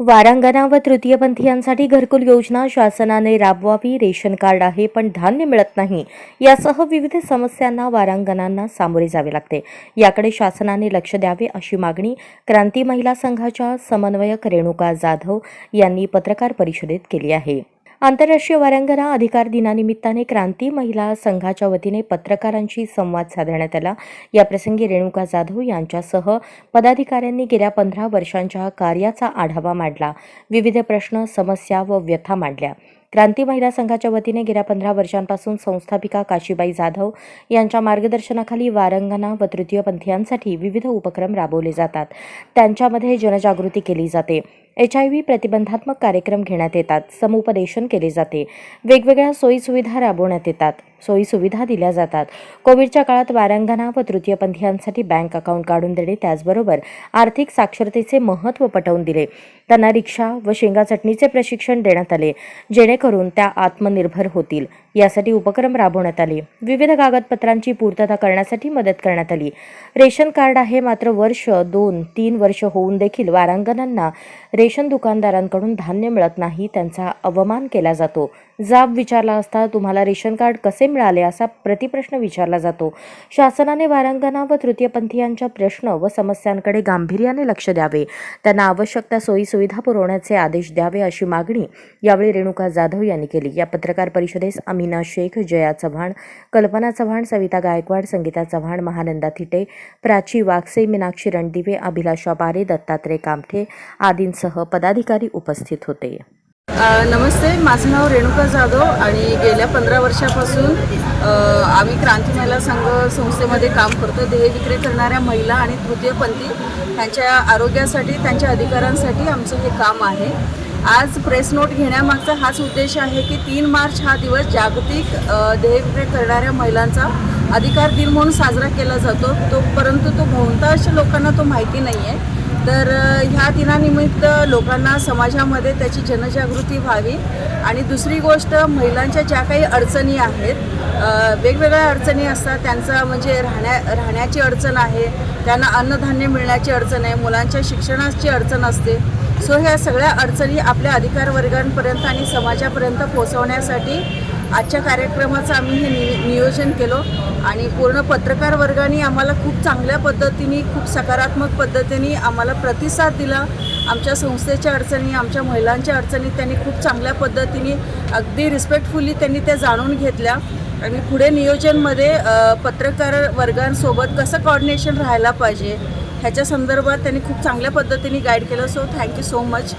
वारांगणा व तृतीयपंथीयांसाठी घरकुल योजना शासनाने राबवावी रेशन कार्ड आहे पण धान्य मिळत नाही. यासह विविध समस्यांना वारांगणांना सामोरे जावे लागते. याकडे शासनाने लक्ष द्यावे अशी मागणी क्रांती महिला संघाच्या समन्वयक रेणुका जाधव यांनी पत्रकार परिषदेत केली आहे. आंतरराष्ट्रीय वारांगणा अधिकार दिनानिमित्ताने क्रांती महिला संघाच्या वतीने पत्रकारांशी संवाद साधण्यात आला. याप्रसंगी रेणुका जाधव यांच्यासह पदाधिकाऱ्यांनी गेल्या पंधरा वर्षांच्या कार्याचा आढावा मांडला. विविध प्रश्न समस्या व व्यथा मांडल्या. क्रांती महिला संघाच्या वतीने गेल्या पंधरा वर्षांपासून संस्थापिका काशीबाई जाधव यांच्या मार्गदर्शनाखाली वारंगणा व तृतीयपंथीयांसाठी विविध उपक्रम राबवले जातात. त्यांच्यामध्ये जनजागृती केली जाते. एच आय व्ही प्रतिबंधात्मक कार्यक्रम घेण्यात येतात. समुपदेशन केले जाते. वेगवेगळ्या सोयीसुविधा राबवण्यात येतात. सोयीसुविधा दिल्या जातात. कोविडच्या काळात वारांगणा व तृतीयपंथीयांसाठी बँक अकाउंट काढून देणे त्याचबरोबर आर्थिक साक्षरतेचे महत्त्व पटवून दिले. त्यांना रिक्षा व शेंगा चटणीचे प्रशिक्षण देण्यात आले जेणेकरून त्या आत्मनिर्भर होतील. यासाठी उपक्रम राबवण्यात आले. विविध कागदपत्रांची पूर्तता करण्यासाठी मदत करण्यात आली. रेशन कार्ड आहे मात्र वर्ष दोन तीन वर्ष होऊन देखील वारांगणांना रेशन दुकानदारांकडून धान्य मिळत नाही त्यांचा अवमान केला जातो. जाब विचारला असता तुम्हाला रेशन कार्ड कसे मिळाले असा प्रतिप्रश्न विचारला जातो. शासनाने वारांगणा व तृतीयपंथीयांच्या प्रश्न व समस्यांकडे गांभीर्याने लक्ष द्यावे. त्यांना आवश्यक त्या सोयीसुविधा पुरवण्याचे आदेश द्यावे अशी मागणी यावेळी रेणुका जाधव यांनी केली. या पत्रकार परिषदेस अमिना शेख जया चव्हाण कल्पना चव्हाण सविता गायकवाड संगीता चव्हाण महानंदा थिटे प्राची वागसे मीनाक्षी रणदिवे अभिलाषा बारे दत्तात्रय कामठे आदींसह पदाधिकारी उपस्थित होते. नमस्ते माझं नाव रेणुका जाधव आणि गेल्या पंधरा वर्षापासून आम्ही क्रांती महिला संघ संस्थेमध्ये काम करतो. ध्येय विक्री करणाऱ्या महिला आणि तृतीयपंथी त्यांच्या आरोग्यासाठी त्यांच्या अधिकारांसाठी आमचं हे काम आहे. आज प्रेस नोट घेण्यामागचा हाच उद्देश आहे की तीन मार्च हा दिवस जागतिक अ, ध्येय विक्री करणाऱ्या महिलांचा अधिकार दिन म्हणून साजरा केला जातो. तो परंतु तो बहुतांश लोकांना तो माहिती नाही आहे तर ह्या दिनानिमित्त लोकांना समाजामध्ये त्याची जनजागृती व्हावी. आणि दुसरी गोष्ट महिलांच्या ज्या काही अडचणी आहेत वेगवेगळ्या अडचणी असतात. त्यांचा म्हणजे राहण्या राहण्याची अडचण आहे त्यांना अन्नधान्य मिळण्याची अडचण आहे मुलांच्या शिक्षणाची अडचण असते. सो ह्या सगळ्या अडचणी आपल्या अधिकार वर्गांपर्यंत आणि समाजापर्यंत पोहोचवण्यासाठी आजच्या कार्यक्रमाचं आम्ही हे नि नियोजन केलं आणि पूर्ण पत्रकार वर्गाने आम्हाला खूप चांगल्या पद्धतीने खूप सकारात्मक पद्धतीने आम्हाला प्रतिसाद दिला. आमच्या संस्थेच्या अडचणी आमच्या महिलांच्या अडचणी त्यांनी खूप चांगल्या पद्धतीने अगदी रिस्पेक्टफुली त्यांनी त्या जाणून घेतल्या. आणि पुढे नियोजनमध्ये पत्रकार वर्गांसोबत कसं कॉर्डिनेशन राहायला पाहिजे ह्याच्या संदर्भात त्यांनी खूप चांगल्या पद्धतीने गाईड केलं. So thank you so much